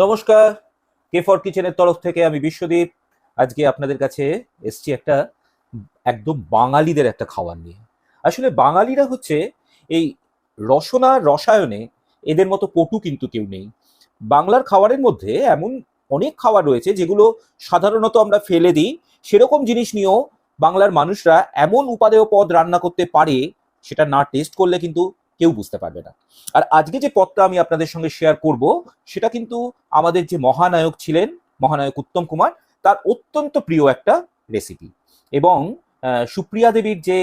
নমস্কার K for কিচেনের তরফ থেকে আমি বিশ্বদীপ। আজকে আপনাদের কাছে এসছি একটা একদম বাঙালিদের একটা খাবার নিয়ে। আসলে বাঙালিরা হচ্ছে এই রসনা, রসায়নে এদের মতো পটু কিন্তু কেউ নেই। বাংলার খাবারের মধ্যে এমন অনেক খাবার রয়েছে যেগুলো সাধারণত আমরা ফেলে দিই। সেরকম জিনিস নিয়েও বাংলার মানুষরা এমন উপাদেয় পদ রান্না করতে পারে, সেটা না টেস্ট করলে কিন্তু কেউ বুঝতে পারবে না। আর আজকে যে পদটা আমি আপনাদের সঙ্গে শেয়ার করব, সেটা কিন্তু আমাদের যে মহানায়ক ছিলেন, মহানায়ক উত্তম কুমার, তার অত্যন্ত প্রিয় একটা রেসিপি এবং সুপ্রিয়া দেবীর যে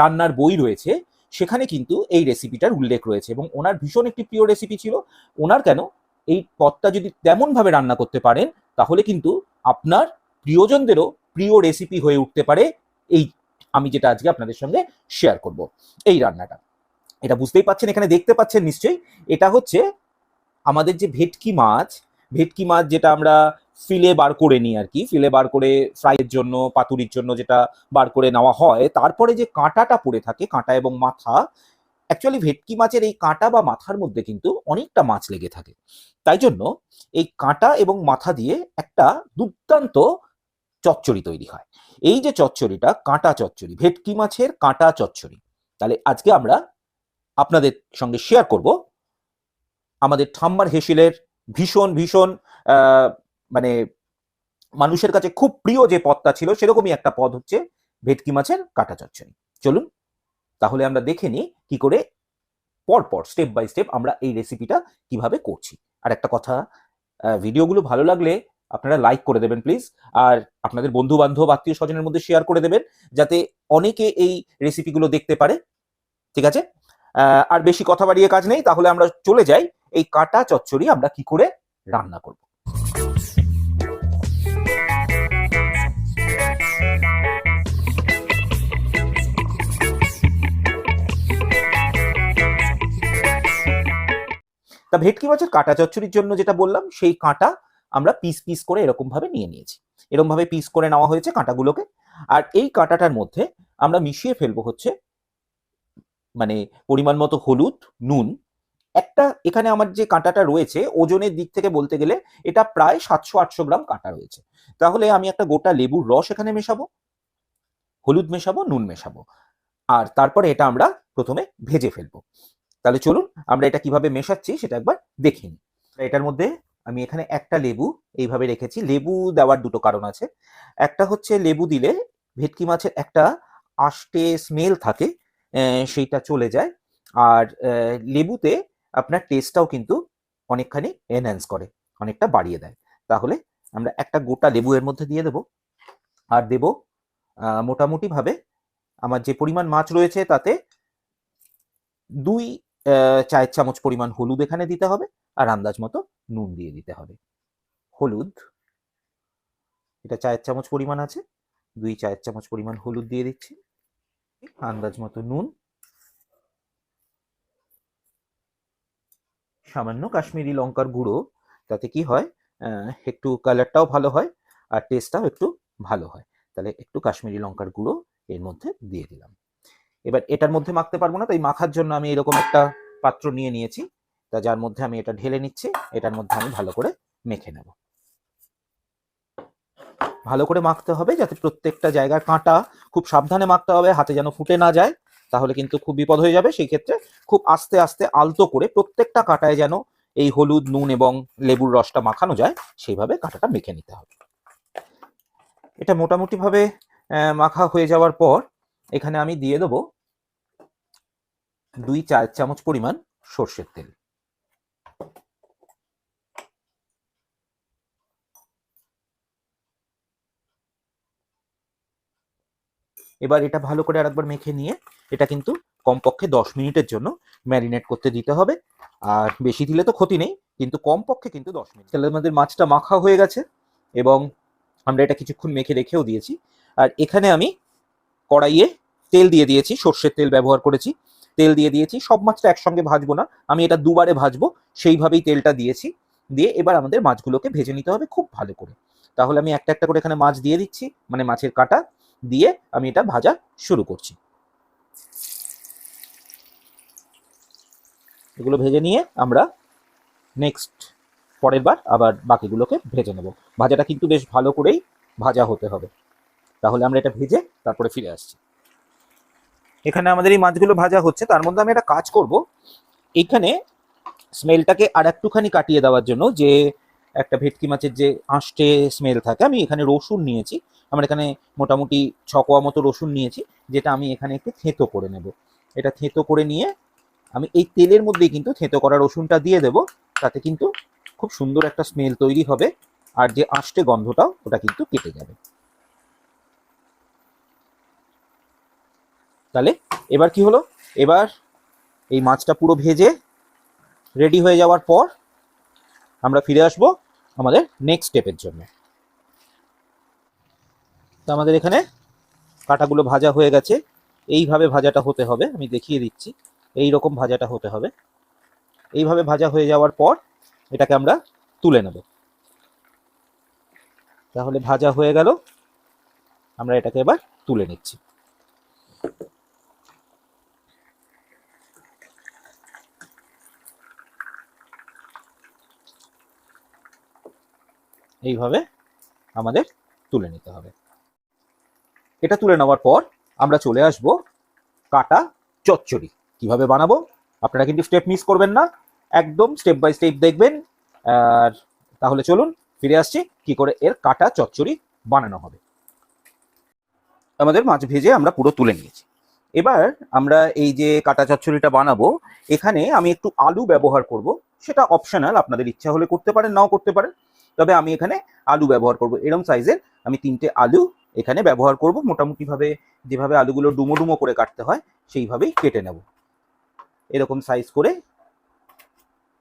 রান্নার বই রয়েছে, সেখানে কিন্তু এই রেসিপিটার উল্লেখ রয়েছে। এবং ওনার ভীষণ একটি প্রিয় রেসিপি ছিল। ওনার কেন, এই পদটা যদি তেমনভাবে রান্না করতে পারেন, তাহলে কিন্তু আপনার প্রিয়জনদেরও প্রিয় রেসিপি হয়ে উঠতে পারে। এই আমি যেটা আজকে আপনাদের সঙ্গে শেয়ার করব। এই রান্নাটা। এটা বুঝতেই পাচ্ছেন, এখানে দেখতে পাচ্ছেন নিশ্চয়ই, এটা হচ্ছে আমাদের যে ভেটকি মাছ ভেটকি মাছ যেটা আমরা ফিলে বার করে নিই আর কি, ফিলে বার করে ফ্রাইয়ের জন্য, পাতুরির জন্য যেটা বার করে নেওয়া হয়, তারপরে যে কাঁটাটা পড়ে থাকে, কাঁটা এবং মাথা অ্যাকচুয়ালি ভেটকি মাছের এই কাঁটা বা মাথার মধ্যে কিন্তু অনেকটা মাছ লেগে থাকে। তাই জন্য এই কাঁটা এবং মাথা দিয়ে একটা দুর্দান্ত চচ্চড়ি তৈরি হয়। এই যে চচ্চড়িটা, কাঁটা চচ্চড়ি, ভেটকি মাছের কাঁটা চচ্চড়ি, তাহলে আজকে আমরা আপনাদের সঙ্গে শেয়ার করব। আমাদের ঠাম্মার হেসিলের ভীষণ ভীষণ মানে মানুষের কাছে খুব প্রিয় যে পদটা ছিল, সেরকমই একটা পদ হচ্ছে ভেটকি মাছের কাটা চচ্চড়ি। চলুন, তাহলে আমরা দেখে নিই কি করে পরপর স্টেপ বাই স্টেপ আমরা এই রেসিপিটা কীভাবে করছি। আর একটা কথা ভিডিওগুলো ভালো লাগলে আপনারা লাইক করে দেবেন প্লিজ আর আপনাদের বন্ধু বান্ধব আত্মীয় স্বজনের মধ্যে শেয়ার করে দেবেন, যাতে অনেকে এই রেসিপিগুলো দেখতে পারে। ঠিক আছে? আর বেশি কথা বাড়িয়ে কাজ নেই, তাহলে আমরা চলে যাই। এই কাটা চচ্চড়ি আমরা কি করে রান্না করব? তা ভেটকি মাছের কাটা চচ্চড়ির জন্য যেটা বললাম, সেই কাঁটা আমরা পিস পিস করে এরকম ভাবে নিয়ে নিয়েছি। এরকম ভাবে পিস করে নেওয়া হয়েছে কাঁটাগুলোকে। আর এই কাঁটাটার মধ্যে আমরা মিশিয়ে ফেলব হচ্ছে মানে পরিমাণ মতো হলুদ, নুন। একটা এখানে আমার যে কাঁটাটা রয়েছে, ওজনের দিক থেকে বলতে গেলে এটা প্রায় সাতশো আটশো গ্রাম কাঁটা রয়েছে। তাহলে আমি একটা গোটা লেবুর রস এখানে মেশাবো, হলুদ মেশাবো, নুন মেশাবো। আর তারপরে এটা আমরা প্রথমে ভেজে ফেলব। তাহলে চলুন, আমরা এটা কীভাবে মেশাচ্ছি সেটা একবার দেখে এটার মধ্যে আমি এখানে একটা লেবু এইভাবে রেখেছি। লেবু দেওয়ার দুটো কারণ আছে। একটা হচ্ছে লেবু দিলে ভেটকি মাছের একটা আষ্টে স্মেল থাকে সেইটা চলে যায়। আর লেবুতে আপনার টেস্টটাও কিন্তু অনেকখানি এনহ্যান্স করে, অনেকটা বাড়িয়ে দেয়। তাহলে আমরা একটা গোটা লেবু এর মধ্যে দিয়ে দেব। আর দেব মোটামুটিভাবে আমার যে পরিমাণ মাছ রয়েছে তাতে দুই চায়ের চামচ পরিমাণ হলুদ এখানে দিতে হবে আর আন্দাজ মতো নুন দিয়ে দিতে হবে। হলুদ, এটা চায়ের চামচ পরিমাণ আছে, দুই চায়ের চামচ পরিমাণ হলুদ দিয়ে দিচ্ছি। আন্দাজ মতো নুন, সামান্য কাশ্মীরি লঙ্কার গুঁড়ো, তাতে কি হয়? একটু কালারটাও ভালো হয় আর টেস্টটাও একটু ভালো হয়। তাহলে একটু কাশ্মীরি লঙ্কার গুঁড়ো এর মধ্যে দিয়ে দিলাম। এবার এটার মধ্যে মাখতে পারব না, তাই মাখার জন্য আমি এরকম একটা পাত্র নিয়ে নিয়েছি। তা যার মধ্যে আমি এটা ঢেলে নিচ্ছি, এটার মধ্যে আমি ভালো করে মেখে নেব। ভালো করে মাখতে হবে যাতে প্রত্যেকটা জায়গার কাঁটা খুব সাবধানে মাখতে হবে, হাতে যেন ফুটে না যায়, তাহলে কিন্তু খুব বিপদ হয়ে যাবে। সেই ক্ষেত্রে খুব আস্তে আস্তে আলতো করে প্রত্যেকটা কাঁটায় যেন এই হলুদ, নুন এবং লেবুর রসটা মাখানো যায়, সেইভাবে কাঁটাটা মেখে নিতে হবে। এটা মোটামুটি ভাবে মাখা হয়ে যাওয়ার পর এখানে আমি দিয়ে দেবো দুই চার চামচ পরিমাণ সর্ষের তেল। এবার এটা ভালো করে আরেকবার মেখে নিয়ে এটা কিন্তু কমপক্ষে দশ মিনিটের জন্য ম্যারিনেট করতে দিতে হবে। আর বেশি দিলে তো ক্ষতি নেই, কিন্তু কমপক্ষে কিন্তু দশ মিনিট। তাহলে আমাদের মাছটা মাখা হয়ে গেছে এবং আমরা এটা কিছুক্ষণ মেখে রেখেও দিয়েছি। আর এখানে আমি কড়াইয়ে তেল দিয়ে দিয়েছি, সর্ষের তেল ব্যবহার করেছি। তেল দিয়ে দিয়েছি, সব মাছটা একসঙ্গে ভাজবো না, আমি এটা দুবারে ভাজবো, সেইভাবেই তেলটা দিয়েছি। দিয়ে এবার আমাদের মাছগুলোকে ভেজে নিতে হবে খুব ভালো করে। তাহলে আমি একটা একটা করে এখানে মাছ দিয়ে দিচ্ছি মানে মাছের কাটা। দিয়ে আমি এটা ভাজা শুরু করছি। এগুলো ভেজে নিয়ে আমরা নেক্সট পরের বার আবার বাকিগুলোকে ভেজে নেব। ভাজাটা কিন্তু বেশ ভালো করেই ভাজা হতে হবে। তাহলে আমরা এটা ভেজে তারপরে ফিরে আসছি। এখানে আমাদের এই মাছগুলো ভাজা হচ্ছে, তার মধ্যে আমি একটা কাজ করব। এইখানে স্মেলটাকে আর একটুখানি কাটিয়ে দেওয়ার জন্য যে একটা ভেটকি মাছের যে আঁশটে স্মেল থাকে, আমি এখানে রসুন নিয়েছি। আমার এখানে মোটামুটি ছকোয়া মতো রসুন নিয়েছি, যেটা আমি এখানে একটু থেঁতো করে নেব। এটা থেঁতো করে নিয়ে আমি এই তেলের মধ্যেই কিন্তু থেঁতো করা রসুনটা দিয়ে দেব, তাতে কিন্তু খুব সুন্দর একটা স্মেল তৈরি হবে আর যে আঁশটে গন্ধটাও ওটা কিন্তু কেটে যাবে। তাহলে এবার কি হলো? এবার এই মাছটা পুরো ভেজে রেডি হয়ে যাওয়ার পর আমরা ফিরে আসব আমাদের নেক্সট স্টেপের জন্য। তো আমাদের এখানে কাটাগুলো ভাজা হয়ে গেছে। এইভাবে ভাজাটা হতে হবে, আমি দেখিয়ে দিচ্ছি। এই রকম ভাজাটা হতে হবে। এইভাবে ভাজা হয়ে যাওয়ার পর এটাকে আমরা তুলে নেব। তাহলে ভাজা হয়ে গেল। আমরা এটাকে এবার তুলে নিচ্ছি। এইভাবে আমাদের তুলে নিতে হবে। এটা তুলে নেওয়ার পর আমরা চলে আসব কাটা চচ্চড়ি। কীভাবে বানাবো? আপনারা কিন্তু স্টেপ মিস করবেন না। একদম স্টেপ বাই স্টেপ দেখবেন। আর তাহলে চলুন ফিরে আসছি কি করে এর কাটা চচ্চড়ি বানানো হবে। আমাদের মাছ ভেজে আমরা পুরো তুলে নিয়েছি। এবার আমরা এই যে কাটা চচ্চড়িটা বানাবো, এখানে আমি একটু আলু ব্যবহার করব। সেটা অপশনাল আপনাদের ইচ্ছা হলে করতে পারেন, নাও করতে পারেন। তবে আমি এখানে আলু ব্যবহার করব। এরম সাইজের আমি তিনটে আলু এখানে ব্যবহার করব। মোটামুটি ভাবে যেভাবে আলুগুলো ডুমো ডুমো করে কাটতে হয়, সেইভাবেই কেটে নেব। এরকম সাইজ করে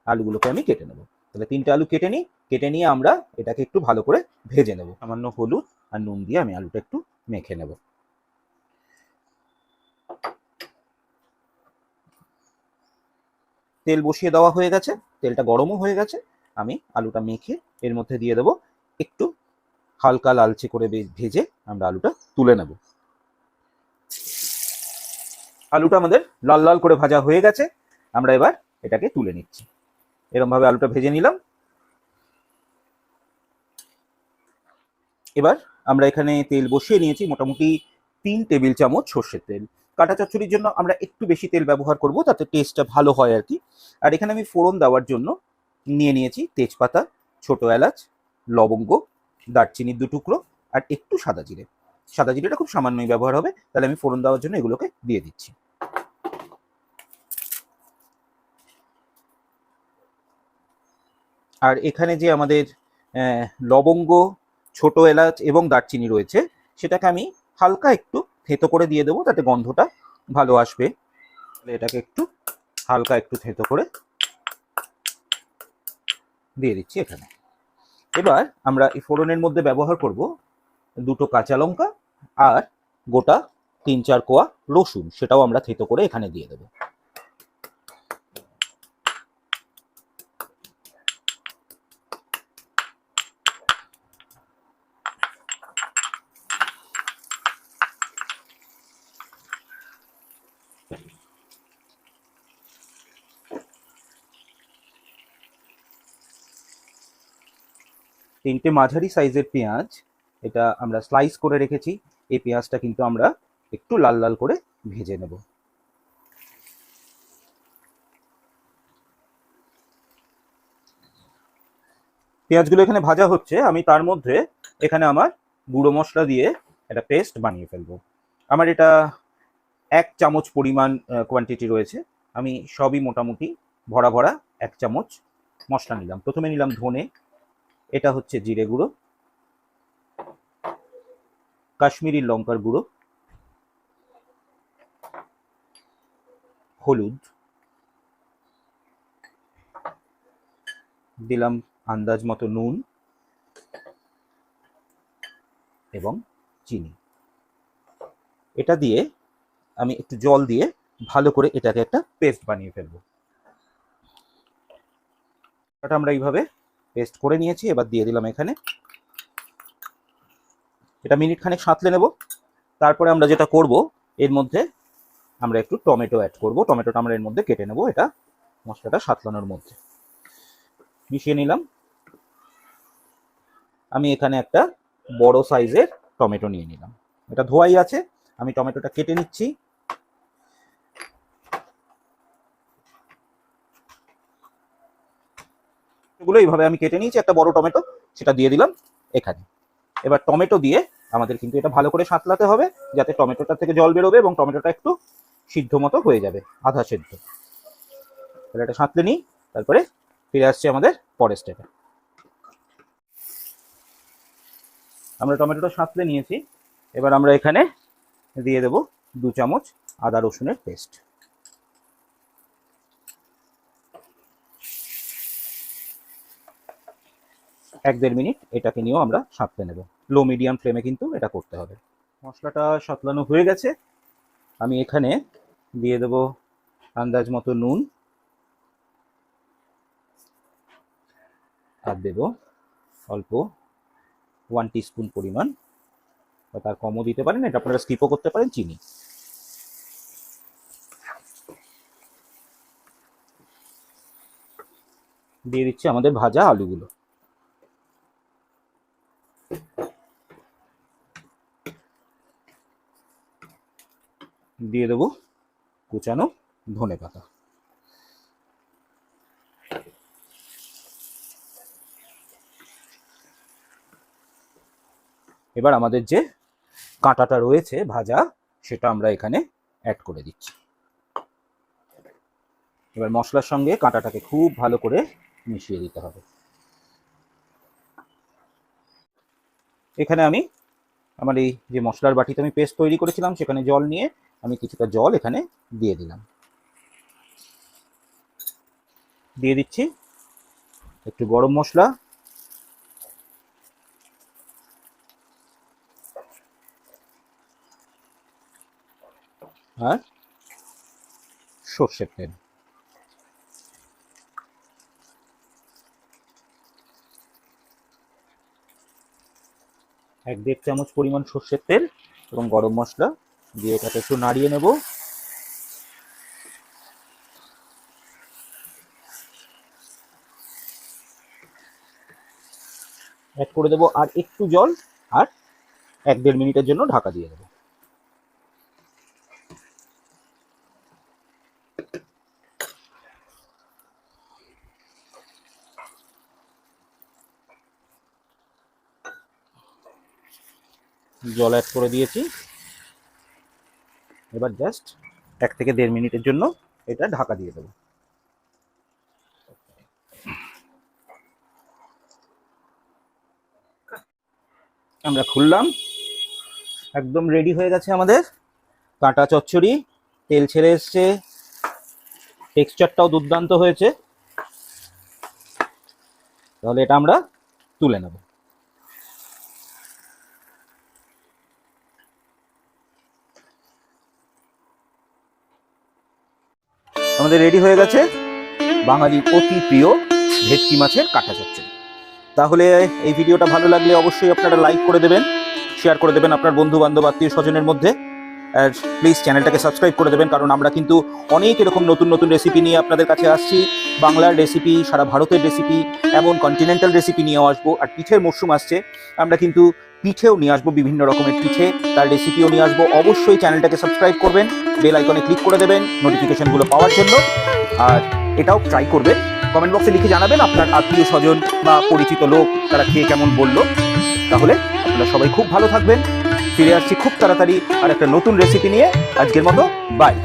আলুগুলোকে আমি কেটে নেব। তাহলে তিনটে আলু কেটে নিই, কেটে নিয়ে আমরা এটাকে একটু ভালো করে ভেজে নেব। সামান্য হলুদ আর নুন দিয়ে আমি আলুটা একটু মেখে নেব। তেল বসিয়ে দেওয়া হয়ে গেছে, তেলটা গরমও হয়ে গেছে। আমি আলুটা মেখে এর মধ্যে দিয়ে দেবো একটু হালকা লালচে করে ভেজে আমরা আলুটা তুলে নেব। আলুটা আমাদের লাল লাল করে ভাজা হয়ে গেছে। আমরা এবার এটাকে তুলে নিচ্ছি। এরকম ভাবে আলুটা ভেজে নিলাম। এবার আমরা এখানে তেল বসিয়ে নিয়েছি মোটামুটি তিন টেবিল চামচ সর্ষের তেল। কাটা চচ্চড়ির জন্য আমরা একটু বেশি তেল ব্যবহার করব, তাতে টেস্টটা ভালো হয় আর কি। আর এখানে আমি ফোড়ন দেওয়ার জন্য নিয়ে নিয়েছি তেজপাতা, ছোট এলাচ, লবঙ্গ দারচিনির দু টুকরো আর একটু সাদা জিরে। সাদা জিরেটা খুব সামান্যই ব্যবহার হবে, তাহলে আমি ফোড়ন দেওয়ার জন্য এগুলোকে দিয়ে দিচ্ছি। আর এখানে যে আমাদের লবঙ্গ, ছোট এলাচ এবং দারচিনি রয়েছে, সেটাকে আমি হালকা একটু থেতো করে দিয়ে দেবো, তাতে গন্ধটা ভালো আসবে। তাহলে এটাকে একটু হালকা একটু থেতো করে দিয়ে দিচ্ছি এখানে। এবার আমরা এই ফোড়নের মধ্যে ব্যবহার করব দুটো কাঁচা লঙ্কা আর গোটা তিন চার কোয়া রসুন, সেটাও আমরা থেতো করে এখানে দিয়ে দেবো। তিনটে মাঝারি সাইজের পেঁয়াজ, এটা আমরা স্লাইস করে রেখেছি। এই পেঁয়াজটা কিন্তু আমরা একটু লাল লাল করে ভেজে নেব। পেঁয়াজগুলো এখানে ভাজা হচ্ছে, আমি তার মধ্যে এখানে আমার গুঁড়ো মশলা দিয়ে একটা পেস্ট বানিয়ে ফেলব। আমার এটা এক চামচ পরিমাণ কোয়ান্টিটি রয়েছে। আমি সবই মোটামুটি ভরা ভরা এক চামচ মশলা নিলাম। প্রথমে নিলাম ধনে এটা হচ্ছে জিরে গুঁড়ো, কাশ্মীরি লঙ্কার গুঁড়ো, হলুদ, দিলাম আন্দাজ মতো নুন এবং চিনি। এটা দিয়ে আমি একটু জল দিয়ে ভালো করে এটাকে একটা পেস্ট বানিয়ে ফেলব। আমরা এইভাবে পেস্ট করে নিয়েছি, এবার দিয়ে দিলাম এখানে। এটা মিনিট খানেক সাঁতলে নেব। তারপরে আমরা যেটা করব, এর মধ্যে আমরা একটু টমেটো অ্যাড করব। টমেটোটা আমরা এর মধ্যে কেটে নেব এটা মশলাটা সাতলানোর মধ্যে। মিশিয়ে নিলাম। আমি এখানে একটা বড় সাইজের টমেটো নিয়ে নিলাম। এটা ধোয়াই আছে, আমি টমেটোটা কেটে নিচ্ছি। এগুলো এইভাবে আমি কেটে নিয়েছি, একটা বড় টমেটো, সেটা দিয়ে দিলাম এখানে। এবার টমেটো দিয়ে আমাদের কিন্তু এটা ভালো করে সাঁতলাতে হবে, যাতে টমেটোটা থেকে জল বেরোবে এবং টমেটোটা একটু সিদ্ধ মতো হয়ে যাবে, আধা সেদ্ধ। তাহলে এটা সাঁতলে নিই, তারপরে ফিরে আসছি আমাদের পরের স্টেপে আমরা টমেটোটা সাঁতলে নিয়েছি, এবার আমরা এখানে দিয়ে দেব দু চামচ আদা রসুনের পেস্ট এক দেড় মিনিট এটাকে নিয়েও আমরা সাঁতলে নেব। লো মিডিয়াম ফ্লেমে কিন্তু এটা করতে হবে। মশলাটা সাঁতলানো হয়ে গেছে। আমি এখানে দিয়ে দেব আন্দাজ মতো নুন। আর দেব অল্প ওয়ান টিস্পুন পরিমাণ, বা তার কমও দিতে পারেন, এটা আপনারা স্কিপও করতে পারেন চিনি। দিয়ে দিচ্ছি আমাদের ভাজা আলুগুলো। দিয়ে দেবো কুচানো ধনে পাতা। এবার আমাদের যে কাঁটাটা রয়েছে ভাজা, সেটা আমরা এখানে অ্যাড করে দিচ্ছি। এবার মশলার সঙ্গে কাঁটাটাকে খুব ভালো করে মিশিয়ে দিতে হবে। এখানে আমি আমার এই যে মশলার বাটিতে আমি পেস্ট তৈরি করেছিলাম, সেখানে জল নিয়ে আমি কিছুটা জল এখানে দিয়ে দিলাম। দিয়ে দিচ্ছি একটু গরম মশলা। আর সর্ষের তেল। এক দেড় চামচ পরিমাণ সর্ষের তেল এবং গরম মশলা। দিয়ে এটাকে একটু নাড়িয়ে নেব। অ্যাড করে দেবো আর একটু জল আর এক দেড় মিনিটের জন্য ঢাকা দিয়ে দেবো। জল অ্যাড করে দিয়েছি। এবার জাস্ট এক থেকে দেড় মিনিটের জন্য এটা ঢাকা দিয়ে দেবো। আমরা খুললাম। একদম রেডি হয়ে গেছে আমাদের। কাঁটা চচ্চড়ি, তেল ছেড়ে এসছে। টেক্সচারটাও দুর্দান্ত হয়েছে। তাহলে এটা আমরা তুলে নেব। আমাদের রেডি হয়ে গেছে? বাঙালির অতি প্রিয় ভেটকি মাছের কাঁটা চচ্চড়ি। তাহলে এই ভিডিওটা ভালো লাগলে অবশ্যই আপনারা লাইক করে দেবেন শেয়ার করে দেবেন আপনার বন্ধু বান্ধব আত্মীয় স্বজনের মধ্যে। আর প্লিজ চ্যানেলটাকে সাবস্ক্রাইব করে দেবেন, কারণ আমরা কিন্তু অনেক এরকম নতুন নতুন রেসিপি নিয়ে আপনাদের কাছে আসছি। বাংলার রেসিপি সারা ভারতের রেসিপি এমন কন্টিনেন্টাল রেসিপি নিয়েও আসব, আর পিঠের মরশুম আসছে। আমরা কিন্তু পিঠেও নিয়ে আসব বিভিন্ন রকমের পিঠে। তার রেসিপিও নিয়ে আসব। অবশ্যই চ্যানেলটাকে সাবস্ক্রাইব করবেন। বেল আইকনে ক্লিক করে দেবেন নোটিফিকেশনগুলো পাওয়ার জন্য। আর এটাও ট্রাই করবেন। কমেন্ট বক্সে লিখে জানাবেন আপনার আত্মীয় স্বজন বা পরিচিত লোক তারা খেয়ে কেমন বলল। তাহলে আপনারা সবাই খুব ভালো থাকবেন। ফিরে আসছি খুব তাড়াতাড়ি আর একটা নতুন রেসিপি নিয়ে। আজকের মতো বাই